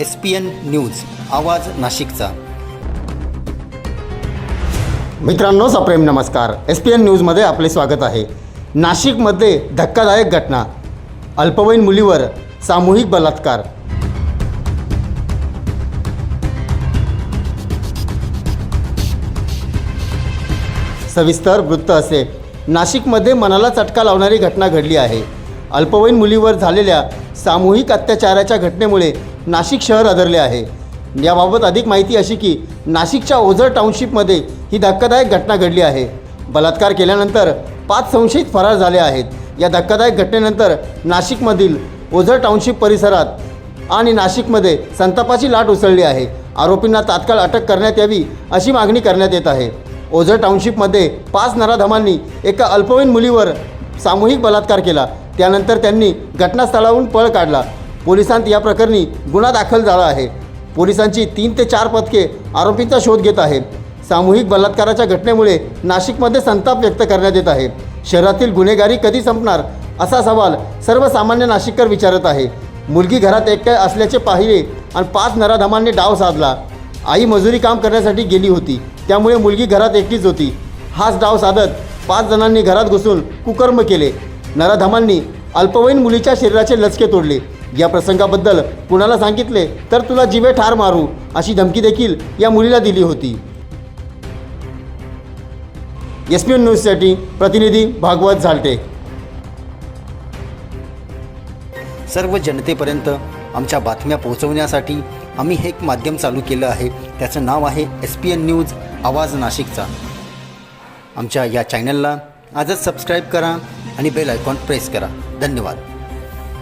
S P N news आवाज नाशिकचा. मित्रांनो सप्रेम नमस्कार. एस पी एन न्यूजमध्ये आपले स्वागत आहे. नाशिकमध्ये धक्कादायक घटना. अल्पवयीन मुलीवर सामूहिक बलात्कार. सविस्तर वृत्त असे. नाशिकमध्ये मनाला चटका लावणारी घटना घडली आहे. अल्पवयीन मुलीवर झालेल्या सामूहिक अत्याचाराच्या घटनेमुळे नाशिक शहर आदरले आहे. याबाबत अधिक माहिती अशी की नाशिकच्या ओझर टाउनशिपमध्ये ही धक्कादायक घटना घडली आहे. बलात्कार केल्यानंतर पाच संशयित फरार झाले आहेत. या धक्कादायक घटनेनंतर नाशिकमधील ओझर टाउनशिप परिसरात आणि नाशिकमध्ये संतापाची लाट उसळली आहे. आरोपींना तात्काळ अटक करण्यात यावी अशी मागणी करण्यात येत आहे. ओझर टाउनशिपमध्ये पाच नराधमांनी एका अल्पवयीन मुलीवर सामूहिक बलात्कार केला. त्यानंतर त्यांनी घटनास्थळाहून पळ काढला. पोलिसांत या प्रकरणी गुन्हा दाखल झाला आहे. पोलिसांची तीन ते चार पथके आरोपींचा शोध घेत आहेत. सामूहिक बलात्काराच्या घटनेमुळे नाशिकमध्ये संताप व्यक्त करण्यात येत आहे. शहरातील गुन्हेगारी कधी संपणार असा सवाल सर्वसामान्य नाशिककर विचारत आहे. मुलगी घरात एकट्या असल्याचे पाहिले आणि पाच नराधमांनी डाव साधला. आई मजुरी काम करण्यासाठी गेली होती. त्यामुळे मुलगी घरात एकटीच होती. हाच डाव साधत पाच जणांनी घरात घुसून कुकर्म केले. नराधमांनी अल्पवयीन मुलीच्या शरीराचे लचके तोडले. या प्रसंगाबद्दल कुणाला सांगितले तर तुला जिवे ठार मारू अशी धमकी देखील या मुलीला दिली होती. एस पी एन न्यूजसाठी प्रतिनिधी भागवत झालटे. सर्व जनतेपर्यंत आमच्या बातम्या पोहोचवण्यासाठी आम्ही हे एक माध्यम चालू केलं आहे. त्याचं नाव आहे एस पी एन न्यूज आवाज नाशिकचा. आमच्या या चॅनलला आजच सबस्क्राईब करा आणि बेल आयकॉन प्रेस करा. धन्यवाद.